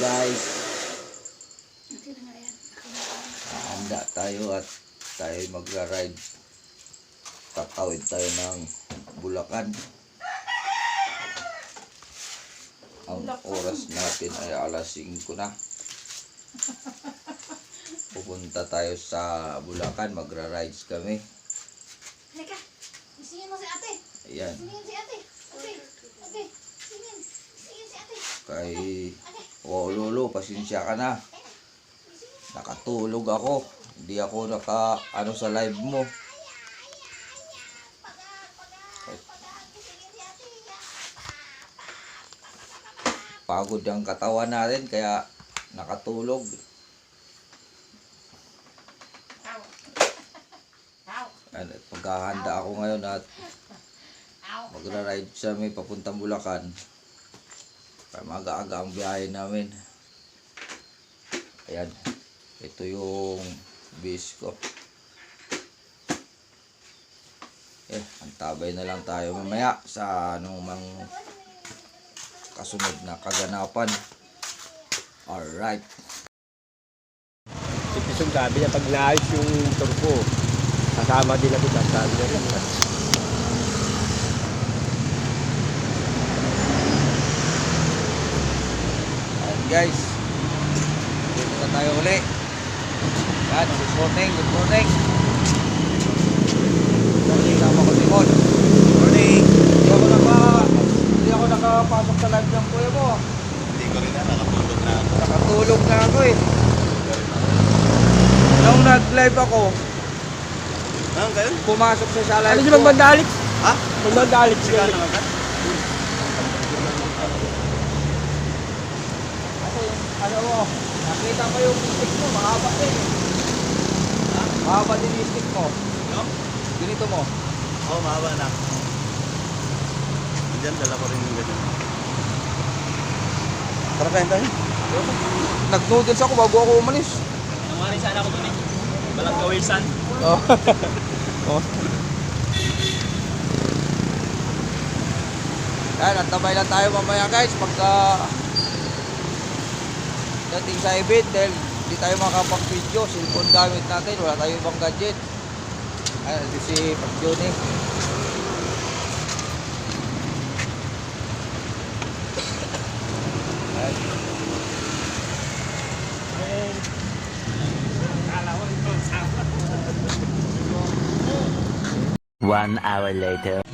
Guys. Handa tayo at tayo magra-ride. Tatawid tayo ng Bulacan. Ang oras natin ay alas 5 na. Pupunta tayo sa Bulacan, magra-rides kami. Halika, singin mo si ate. Ayan, Singin si ate. Okay, okay. Singin. Singin si ate. kay Wow Lolo, pasensya ka na. Nakatulog ako. Hindi ako naka ano sa live mo. Pagod ang katawan natin kaya nakatulog. At maghahanda ako ngayon at magra-ride sa may papuntang Bulacan. Kaya maaga-aga ang biyahe namin. Ayan. Ito yung base ko. Eh, antabay na lang tayo mamaya sa anong mang kasunod na kaganapan. Alright. Si Pisong sabi niya, pag naayos yung turbo, kasama din ako sa sabi niya. Ayan guys. Dito na tayo uli. Yan, good morning, good morning. Morning, tama ko Timon. Morning. Hindi ako naka, hindi ako nakapasok sa live ng kuya mo. Hindi ko rin na, nakapulog na ako. Nakatulog na ako eh. Nung nag-live ako, Ah, ganun? pumasok siya sa live Ano ko. Magbanda Alex? Ha? Magbanda Alex Sigaw siya. naman ka? Kasi, ano mo, nakita mo yung stick mo, mahaba din eh. Ha? Mahaba din yung stick mo. No? Ganito mo. Oo, oh, mahaba na. Diyan, dala ko rin yung ganun. Tara kain tayo. Nag-noodles ako bago ako umalis. Namari sana ako dun eh. Balang kawisan. Oh. oh. Yan, antabay lang tayo mamaya guys pagka dating sa event dahil hindi tayo makapag-video, cellphone gamit natin, wala tayo ibang gadget. Ayan, ito si Pag-Juni. One hour later.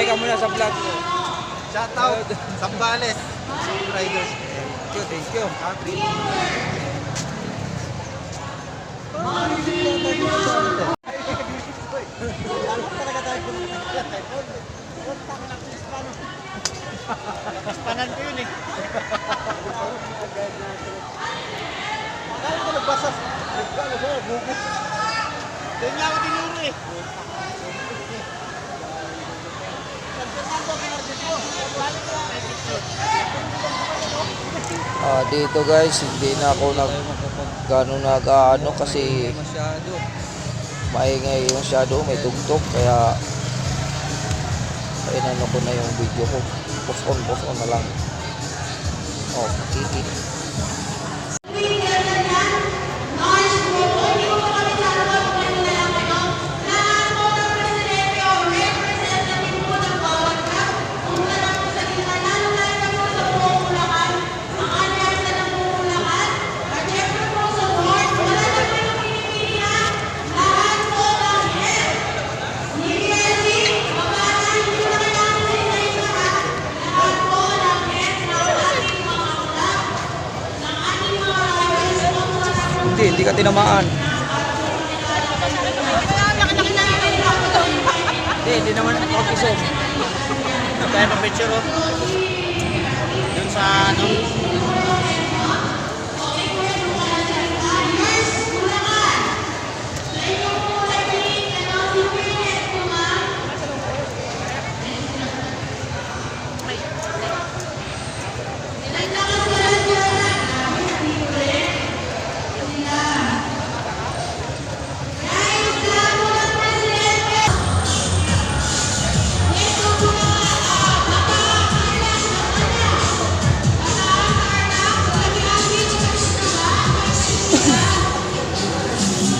Okay ka muna sa vlog ko. Shout out! Sambales! Riders. Thank you, thank you. Panan ko yun eh. Akala ko nagbasa. Siya, bugot. Doon niya ako tinuro eh. Ah, dito guys, hindi na ako nag gano'n nag-ano kasi maingay masyado, may tugtog kaya kaya ko na yung video ko. Post on, post on na lang. Oh, makikita. tinamaan. Hindi, hindi naman okay so. Oh. Kaya ng picture oh. Yun sa ano,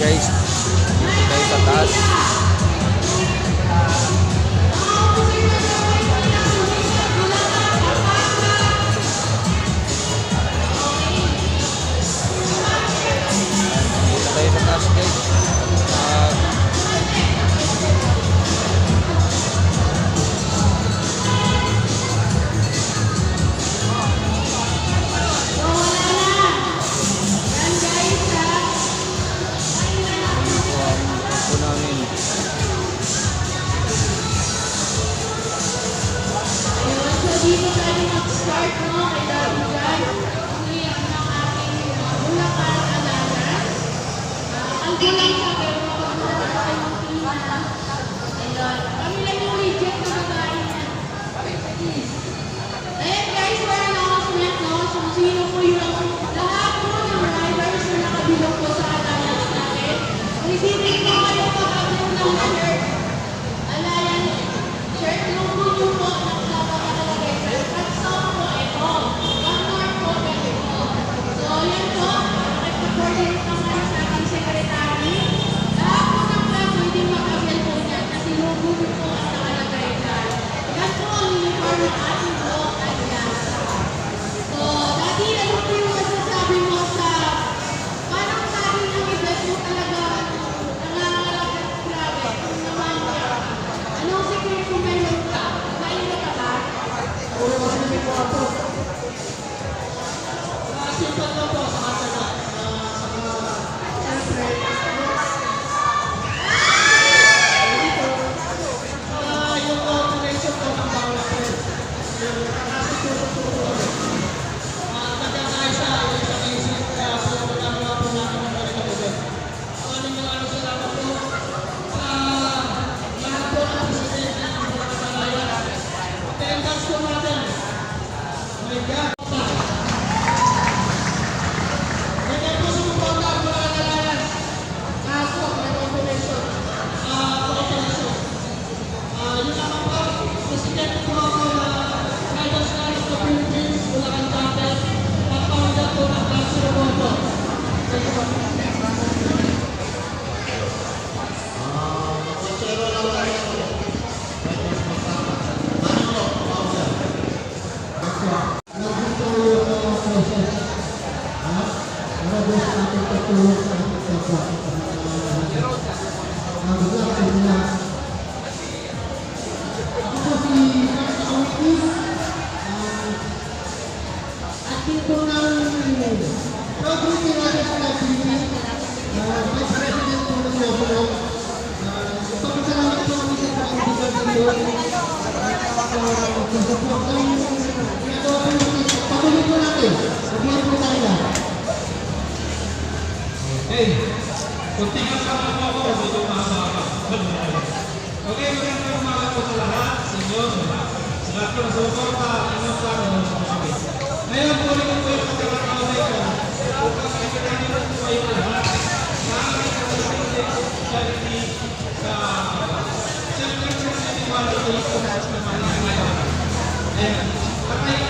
10, 10 da tarde. gusto natin. Oh my God. Amém. Okay. Kunti lang mga ko, dito mahaba. Okay, maganda ang mga ko lahat, sa inyo, sa lahat ko inyong mga Ngayon, kunin po yung pagkakataon na ito. Upang ipinanin ko po kayo lahat. Sa akin, sa mga charity, sa Siyempre, kung naniniwala ko yung pagkakataon na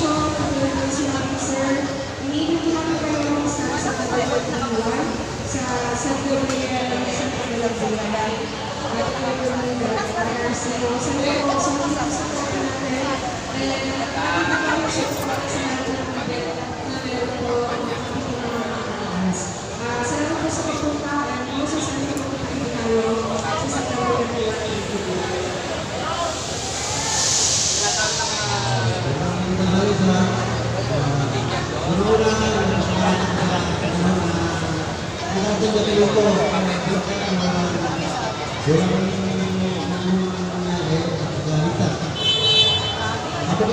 presentation, katulad ng sinabi sir, hindi naman kayo sa sa katalag buwan, sa sa kuliya ng sa katalag buwan. At kaya mo na para sa iyo. Sa ngayon, sa Ako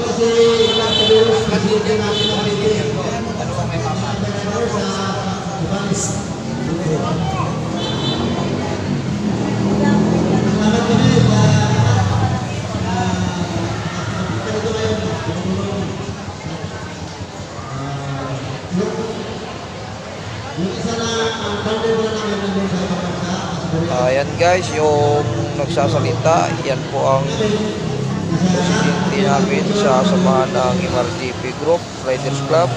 kasi ilang kaluros, presidente natin ang PDM. Sa Dubanis. Salamat kami. Ayan guys, yung nagsasalita, yan po ang presidente namin sa samahan ng MRGP Group, Riders Club.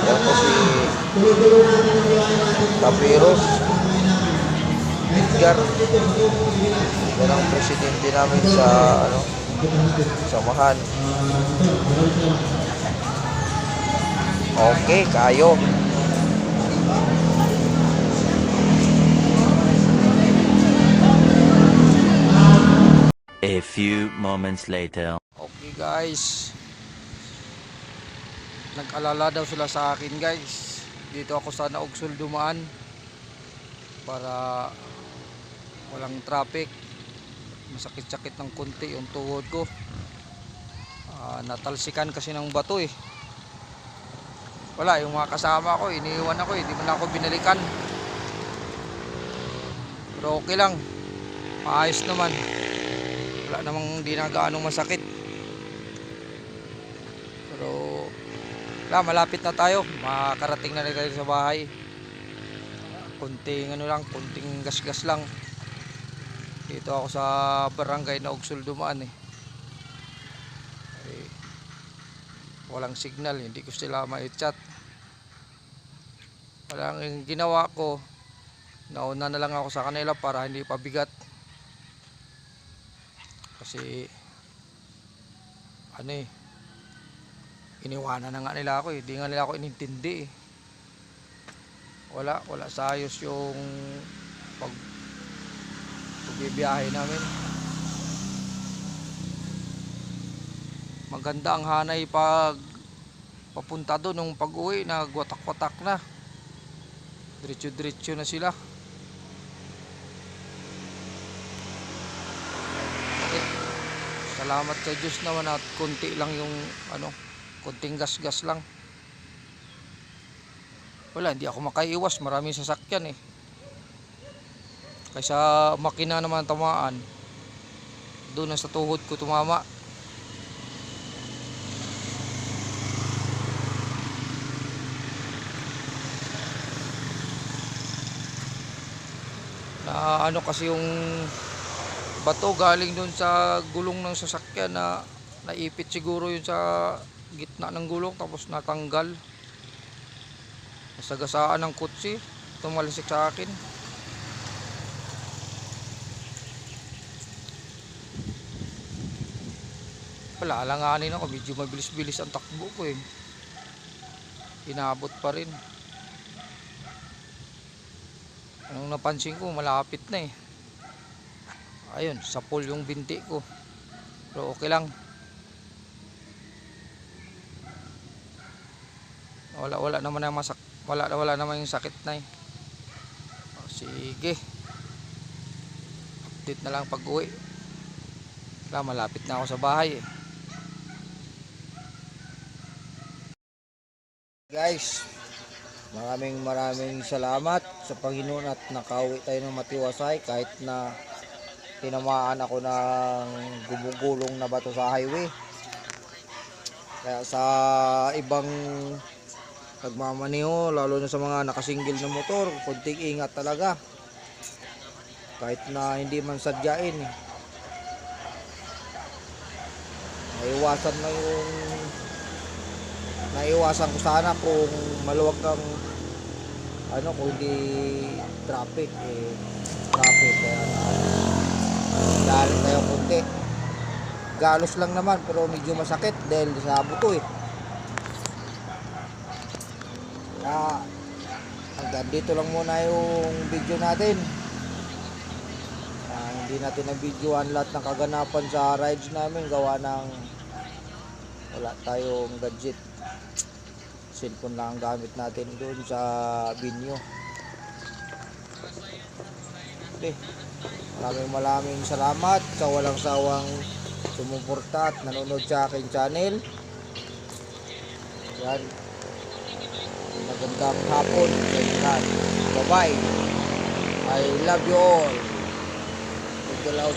Yan po si Tapiros Edgar. Yan ang presidente namin sa ano, samahan. Okay, kayo. A few moments later. Okay guys. Nag-alala daw sila sa akin guys. Dito ako sa Naugsul dumaan para walang traffic. Masakit-sakit ng kunti yung tuhod ko. Ah, natalsikan kasi ng bato eh. Wala, yung mga kasama ko, iniiwan ako eh. Hindi mo na ako binalikan. Pero okay lang. Maayos naman wala namang di na gaano masakit. Pero wala malapit na tayo. Makarating na tayo sa bahay. Kunting ano lang kunting gasgas lang. Dito ako sa barangay na Ugsul dumaan eh. eh walang signal hindi ko sila ma-chat. Walang ginawa ko nauna na lang ako sa kanila para hindi pabigat kasi ano eh iniwanan na nga nila ako eh. Di nga nila ako inintindi eh. Wala wala sa ayos yung pag pagbibiyahe namin. Maganda ang hanay pag papunta doon nung pag uwi nagwatak-watak na. Diretso diretso na sila Salamat sa Diyos naman at konti lang yung ano, konting gas-gas lang. Wala, hindi ako makaiwas, maraming sasakyan eh. Kaysa makina naman tamaan, doon sa tuhod ko tumama. Na ano kasi yung bato galing doon sa gulong ng sasakyan na naipit siguro yun sa gitna ng gulong tapos natanggal. Nasagasaan ng kutsi tumalisik sa akin. Wala alanganin ako medyo mabilis-bilis ang takbo ko eh. Inabot pa rin. Anong napansin ko malapit na eh ayun sapol yung binti ko. Pero okay lang. Wala wala naman ang masak wala wala naman yung sakit na eh o, sige. Update na lang pag uwi wala malapit na ako sa bahay eh. Guys Maraming maraming salamat sa Panginoon at nakauwi tayo ng matiwasay kahit na tinamaan ako ng gumugulong na bato sa highway. Kaya sa ibang nagmamaniho, lalo na sa mga nakasinggil na motor, kunting ingat talaga. Kahit na hindi man sadyain. eh. Naiwasan na yung naiwasan ko sana kung maluwag kang ano kung di traffic eh traffic kaya dahil tayo kunti galos lang naman pero medyo masakit dahil sa buto eh. Kaya hanggang dito lang muna yung video natin. Ah, hindi natin na videoan lahat ng kaganapan sa rides namin. Gawa ng wala tayong gadget. Cellphone lang ang gamit natin doon sa binyo okay. Maraming maraming salamat sa walang sawang sumuporta at nanonood sa aking channel. Yan. Magandang hapon sa inyo lahat. bye bye I love you all. Take a loud